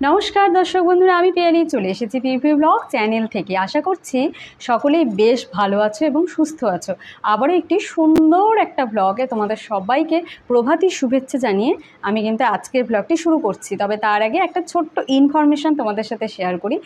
নমস্কার দর্শক বন্ধুরা, আমি পেয়ারি চলে এসেছি পিপি ব্লগ চ্যানেল থেকে। আশা করছি সকলেই বেশ ভালো আছো এবং সুস্থ আছো। আবারও একটি সুন্দর একটা ব্লগে তোমাদের সবাইকে প্রভাতী শুভেচ্ছা জানিয়ে আমি কিন্তু আজকের ব্লগটি শুরু করছি। তবে তার আগে একটা ছোট্ট ইনফরমেশন তোমাদের সাথে শেয়ার করি।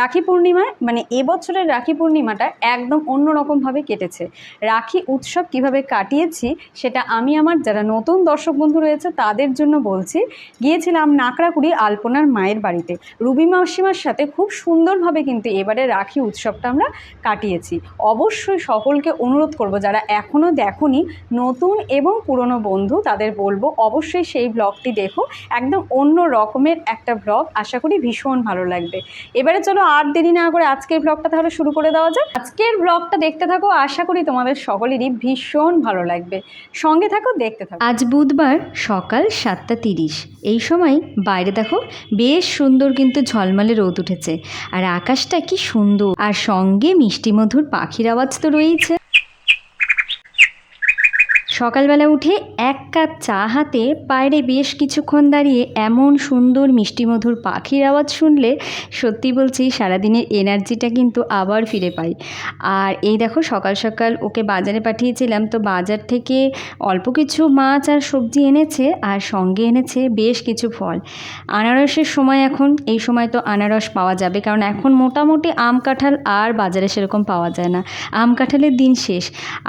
রাখি পূর্ণিমায় মানে এবছরের রাখি পূর্ণিমাটা একদম অন্যরকমভাবে কেটেছে। রাখি উৎসব কীভাবে কাটিয়েছি, সেটা আমি আমার যারা নতুন দর্শক বন্ধু রয়েছে তাদের জন্য বলছি। গিয়েছিলাম নাকড়াকুড়ি আলপনার মায়ের বাড়িতে। রুবি মাসিমার সাথে খুব সুন্দরভাবে কিন্তু এবারে রাখি উৎসবটা আমরা কাটিয়েছি। অবশ্যই সকলকে অনুরোধ করব, যারা এখনও দেখোনি, নতুন এবং পুরনো বন্ধু, তাদের বলব অবশ্যই সেই ব্লগটি দেখো। একদম অন্য রকমের একটা ব্লগ। আশা করি ভীষণ ভালো লাগবে। এবারে চলো আর দেরি না করে আজকের ব্লগটা তাহলে শুরু করে দেওয়া যাক। আজকের ব্লগটা দেখতে থাকো, আশা করি তোমাদের সকলেরই ভীষণ ভালো লাগবে। সঙ্গে থাকো, দেখতে থাকো। আজ বুধবার সকাল সাতটা তিরিশ। এই সময় বাইরে দেখো, বেশ সুন্দর কিন্তু ঝলমলে রোদ উঠেছে। আর আকাশটা কি সুন্দর। আর সঙ্গে মিষ্টি মধুর পাখির আওয়াজ তো রয়েছে সকালবেলা উঠে এক কাপ চা হাতে বাইরে বেশ কিছুক্ষণ দাঁড়িয়ে এমন সুন্দর মিষ্টিমধুর পাখির আওয়াজ শুনলে সত্যি বলছি সারাদিনের এনার্জিটা কিন্তু আবার ফিরে পাই। আর এই দেখো সকাল সকাল ওকে বাজারে পাঠিয়েছিলাম, তো বাজার থেকে অল্প কিছু মাছ আর সবজি এনেছে আর সঙ্গে এনেছে বেশ কিছু ফল। আনারসের সময় এখন, এই সময় তো আনারস পাওয়া যাবে, কারণ এখন মোটামুটি আম কাঁঠাল আর বাজারে সেরকম পাওয়া যায় না। আম কাঁঠালের দিন শেষ।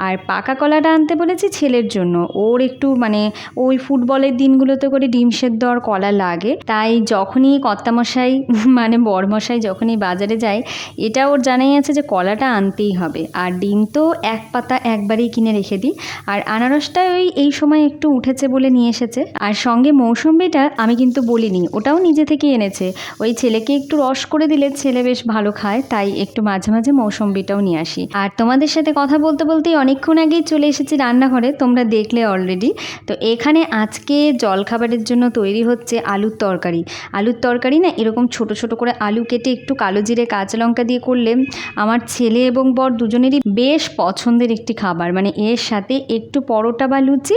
আর পাকা কলাটা আনতে বলেছি, ছেলের জন্য। ওর একটু মানে ওই ফুটবলের দিনগুলোতে করে ডিম সেদ্ধ আর কলা লাগে। তাই যখনই কর্তামশাই মানে বরমশাই যখনই বাজারে যায়, এটা ওর জানাই আছে যে কলাটা আনতেই হবে। আর ডিম তো এক পাতা একবারেই কিনে রেখে দিই। আর আনারসটা ওই, এই সময় একটু উঠেছে বলে নিয়ে এসেছে। আর সঙ্গে মৌসম্বিটা আমি কিন্তু বলিনি, ওটাও নিজে থেকে এনেছে। ওই ছেলেকে একটু রস করে দিলে ছেলে বেশ ভালো খায়, তাই একটু মাঝে মাঝে মৌসম্বিটাও নিয়ে আসি। আর তোমাদের সাথে কথা বলতে বলতেই অনেকক্ষণ আগেই চলে এসেছি রান্নাঘরে। তোমরা দেখলে অলরেডি তো এখানে আজকে জলখাবারের জন্য তৈরি হচ্ছে আলুর তরকারি। আলুর তরকারি না এরকম ছোট ছোট করে আলু কেটে একটু কালো জিরে, কাঁচা লঙ্কা দিয়ে করলে আমার ছেলে এবং বর দুজনেরই বেশ পছন্দের একটি খাবার। মানে এর সাথে একটু পরোটা বা লুচি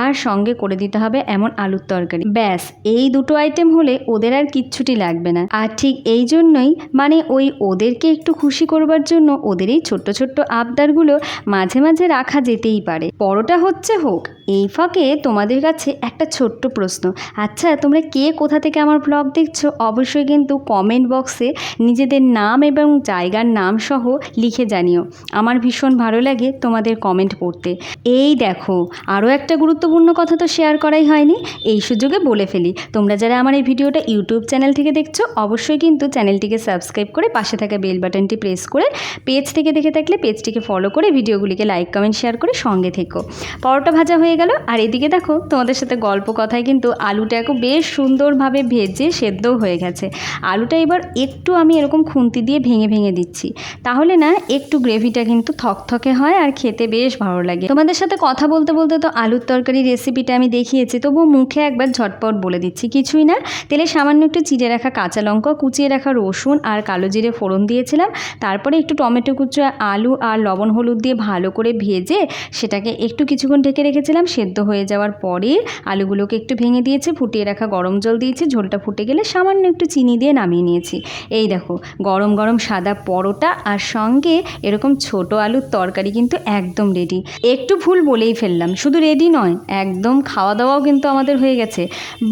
আর সঙ্গে করে দিতে হবে এমন আলুর তরকারি। ব্যাস, এই দুটো আইটেম হলে ওদের আর কিচ্ছুটি লাগবে না। আর ঠিক এই জন্যই মানে ওই ওদেরকে একটু খুশি করবার জন্য ওদের এই ছোট্ট ছোট্ট আবদারগুলো মাঝে মাঝে রাখা যেতেই পারে। পরোটা হচ্ছে হোক, এই ফাঁকে তোমাদের কাছে একটা ছোট্ট প্রশ্ন। আচ্ছা তোমরা কে কোথা থেকে আমার ব্লগ দেখছ? অবশ্যই কিন্তু কমেন্ট বক্সে নিজেদের নাম এবং জায়গার নাম সহ লিখে জানিও। আমার ভীষণ ভালো লাগে তোমাদের কমেন্ট পড়তে। এই দেখো, আরও একটা গুরুত্বপূর্ণ কথা তো শেয়ার করাই হয়নি, এই সুযোগে বলে ফেলি। তোমরা যারা আমার এই ভিডিওটা ইউটিউব চ্যানেল থেকে দেখছ, অবশ্যই কিন্তু চ্যানেলটিকে সাবস্ক্রাইব করে পাশে থাকা বেল বাটনটি প্রেস করে পেজ থেকে দেখে থাকলে পেজটিকে ফলো করে ভিডিওগুলিকে লাইক কমেন্ট শেয়ার করে সঙ্গে থেকো। পরোটা ভাজা হয়ে গেল। আর এদিকে দেখো, তোমাদের সাথে গল্প কথায় কিন্তু আলুটা এখন বেশ সুন্দরভাবে ভেজে সেদ্ধও হয়ে গেছে। আলুটা এবার একটু আমি এরকম খুন্তি দিয়ে ভেঙে ভেঙে দিচ্ছি। তাহলে না, একটু গ্রেভিটা কিন্তু থকথকে হয় আর খেতে বেশ ভালো লাগে। তোমাদের সাথে কথা বলতে বলতে তো আলুর তরকারি রেসিপিটা আমি দেখিয়েছি তবু মুখে একবার ঝটপট বলে দিচ্ছি। কিছুই না, তেলে সামান্য একটু চিড়ে রাখা কাঁচা লঙ্কা, কুচিয়ে রাখা রসুন আর কালো জিরে ফোড়ন দিয়েছিলাম। তারপরে একটু টমেটো কুচো, আলু আর লবণ হলুদ দিয়ে ভালো করে ভেজে সেটাকে একটু কিছুক্ষণ ঢেকে রেখেছিলাম, সেদ্ধ হয়ে যাওয়ার পরে আলুগুলোকে একটু ভেঙে দিয়েছি, ফুটিয়ে রাখা গরম জল দিয়েছি, ঝোলটা ফুটে গেলে সামান্য একটু চিনি দিয়ে নামিয়ে নিয়েছি। এই দেখো, গরম গরম সাদা পরোটা আর সঙ্গে এরকম ছোট আলুর তরকারি কিন্তু একদম রেডি একটু ভুল বলেই ফেললাম, শুধু রেডি নয়, একদম খাওয়া দাওয়াও কিন্তু আমাদের হয়ে গেছে।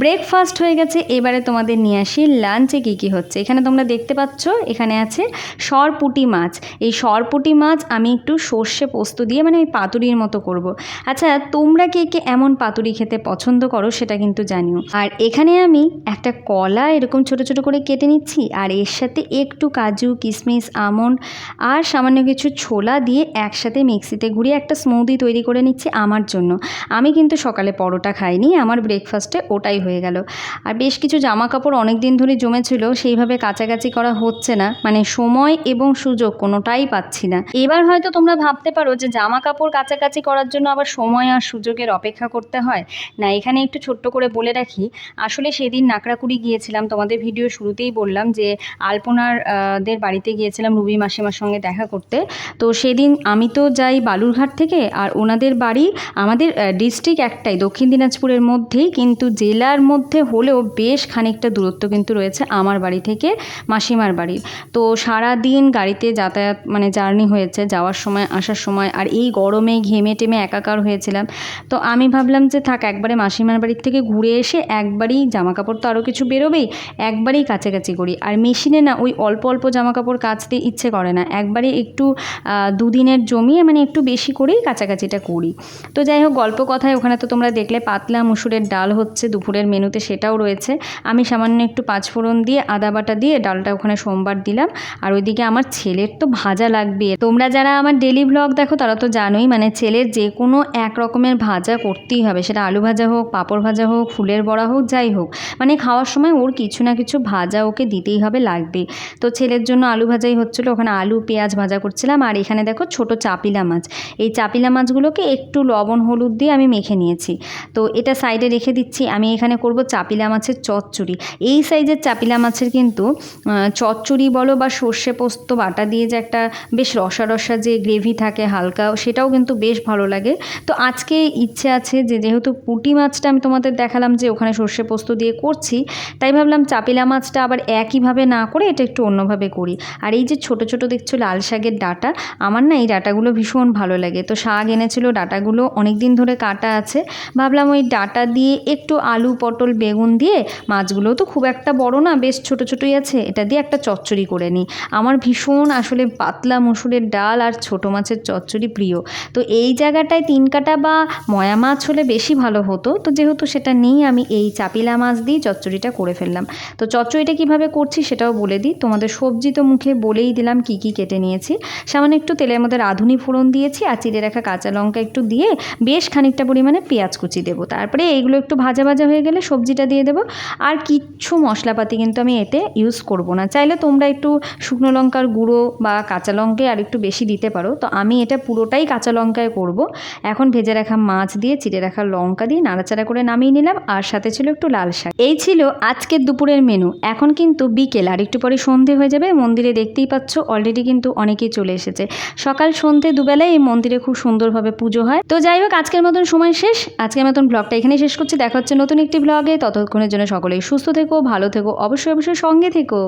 ব্রেকফাস্ট হয়ে গেছে, এবারে তোমাদের নিয়ে আসি লাঞ্চে কী কী হচ্ছে? এখানে তোমরা দেখতে পাচ্ছ, এখানে আছে সরপুটি মাছ। এই সরপুটি মাছ আমি একটু সর্ষে পোস্ত দিয়ে মানে ওই পাতুরির মতো করব। আচ্ছা তোমরা কে কে এমন পাতুরি খেতে পছন্দ করো সেটা কিন্তু জানিও। আর এখানে আমি একটা কলা এরকম ছোট ছোট করে কেটে নিচ্ছি, আর এর সাথে একটু কাজু কিশমিশ আমন্ড আর সামান্য কিছু ছোলা দিয়ে একসাথে মিক্সিতে ঘুরিয়ে একটা স্মুদি তৈরি করে নিচ্ছি আমার জন্য। আমি কিন্তু সকালে পরোটা খাইনি, আমার ব্রেকফাস্টে ওটাই হয়ে গেল। আর বেশ কিছু জামা কাপড় অনেক দিন ধরে জমেছিল, সেইভাবে কাছাকাছি করা হচ্ছে না মানে সময় এবং সুযোগ কোনোটাই পাচ্ছি না। এবার হয়তো তোমরা ভাবতে পারো যে জামা কাপড় কাছাকাছি করার জন্য আবার সময় আর সুযোগের অপেক্ষা করতে হয়? না, এখানে একটু ছোট্ট করে বলে রাখি, আসলে সেদিন নাকড়াকুড়ি গিয়েছিলাম। তোমাদের ভিডিও শুরুতেই বললাম যে, আলপনার দের বাড়িতে গিয়েছিলাম রুবি মাসিমার সঙ্গে দেখা করতে। তো সেদিন আমি তো যাই বালুরঘাট থেকে, আর ওনাদের বাড়ি আমাদের ডিস্ট্রিক্ট একটাই, দক্ষিণ দিনাজপুরের মধ্যেই। কিন্তু জেলার মধ্যে হলেও বেশ খানিকটা দূরত্ব কিন্তু রয়েছে আমার বাড়ি থেকে মাসিমার বাড়ির তো সারা দিন গাড়িতে যাতায়াত মানে জার্নি হয়েছে, যাওয়ার সময়, আসার সময়, আর এই গরমে ঘেমে টেমে একাকার হয়েছিলাম। তো আমি ভাবলাম যে থাক, একবারে মাসিমার বাড়ির থেকে ঘুরে এসে একবারই জামা কাপড় তো আরও কিছু বেরোবেই, একবারেই কাছাকাছি করি। আর মেশিনে না, ওই অল্প অল্প জামা কাপড় কাচতে ইচ্ছে করে না। একবারে একটু দুদিনের জমিয়ে মানে একটু বেশি করেই কাছাকাছিটা করি। তো যাই হোক, গল্প কথায় ওখানে তো তোমরা দেখলে, পাতলা মুসুরের ডাল হচ্ছে দুপুরের মেনুতে, সেটাও রয়েছে। আমি সামান্য একটু পাঁচফোড়ন দিয়ে, আদা বাটা দিয়ে ডালটা ওখানে সোমবার দিলাম। আর ওইদিকে আমার ছেলের তো ভাজা লাগবে। তোমরা যারা আমার ডেলি ব্লগ দেখো, তারা তো জানোই মানে ছেলের যে কোনো এক রকমের ভাজা করতেই হবে। সেটা আলু ভাজা হোক, পাঁপড় ভাজা হোক, ফুলের বড়া হোক, যাই হোক। মানে খাওয়ার সময় ওর কিছু না কিছু ভাজা ওকে দিতেই হবে, লাগবে। তো ছেলের জন্য আলু ভাজাই হচ্ছিল। ওখানে আলু, পেঁয়াজ ভাজা করছিলাম। আর এখানে দেখো ছোট চাপিলা মাছ। এই চাপিলা মাছগুলোকে একটু লবণ, হলুদ দিয়ে আমি মেখে নিয়েছি। তো এটা সাইডে রেখে দিচ্ছি। আমি এখানে করব চাপিলা মাছের চচ্চড়ি। এই সাইজের চাপিলা মাছের কিন্তু চচ্চড়ি বলো বা সর্ষে পোস্ত, বাটা দিয়ে যে একটা বেশ রসা রসা যে গ্রেভি থাকে হালকা, সেটাও কিন্তু বেশ ভালো লাগে। তো আজকে ইচ্ছে আছে যে যেহেতু পুঁটি মাছটা আমি তোমাদের দেখালাম যে ওখানে সর্ষে পোস্ত দিয়ে করছি, তাই ভাবলাম চাপিলা মাছটা আবার একইভাবে না করে এটা একটু অন্যভাবে করি। আর এই যে ছোট ছোট দেখছ লাল শাকের ডাটা, আমার না এই ডাটাগুলো ভীষণ ভালো লাগে। তো শাক এনেছিল, ডাটাগুলো অনেক দিন ধরে কাটা আছে। ভাবলাম ওই ডাটা দিয়ে একটু আলু, পটল, বেগুন দিয়ে মাছগুলো তো খুব একটা বড় না, বেশ ছোট ছোটই আছে, এটা দিয়ে একটা চচ্চড়ি করে নিই। আমার ভীষণ আসলে পাতলা মসুরের ডাল আর ছোট মাছের চচ্চড়ি প্রিয়। তো এই জায়গাটায় কাটা বা ময়া মাছ হলে বেশি ভালো হতো। তো যেহেতু সেটা নেই, আমি এই চাপিলা মাছ দিয়ে চচ্চড়িটা করে ফেললাম। তো চচ্চড়িটা কীভাবে করছি সেটাও বলে দিই। তোমাদের সবজি তো মুখে বলেই দিলাম কি কি কেটে নিয়েছি। সামান্য একটু তেলের মধ্যে রাঁধুনি ফোড়ন দিয়েছি আর চিড়ে রাখা কাঁচা লঙ্কা একটু দিয়ে বেশ খানিকটা পরিমাণে পেঁয়াজ কুচি দেবো। তারপরে এইগুলো একটু ভাজা ভাজা হয়ে গেলে সবজিটা দিয়ে দেবো। আর কিচ্ছু মশলাপাতি কিন্তু আমি এতে ইউজ করব না। চাইলে তোমরা একটু শুকনো লঙ্কার গুঁড়ো বা কাঁচা লঙ্কায় আর একটু বেশি দিতে পারো। তো আমি এটা পুরোটাই কাঁচা লঙ্কায় করব। এখন ভেজে রাখা মাছ দিয়ে চিড়ে রাখা লঙ্কা দিয়ে নাড়াচাড়া করে নামিয়ে নিলাম, আর সাথে ছিল একটু লাল শাক। এই ছিল আজকের দুপুরের মেনু এখন কিন্তু বিকেল, আর একটু পরে সন্ধে হয়ে যাবে। মন্দিরে দেখতেই পাচ্ছ অলরেডি কিন্তু অনেকেই চলে এসেছে। সকাল সন্ধে দুবেলায় এই মন্দিরে খুব সুন্দরভাবে পুজো হয়। তো যাই হোক, আজকের মতন সময় শেষ। আজকের মতন ব্লগটা এখানেই শেষ করছি। দেখা হচ্ছে নতুন একটি ব্লগে ততক্ষণের জন্য সকলেই সুস্থ থেকো, ভালো থেকো, অবশ্যই অবশ্যই সঙ্গে থেকো।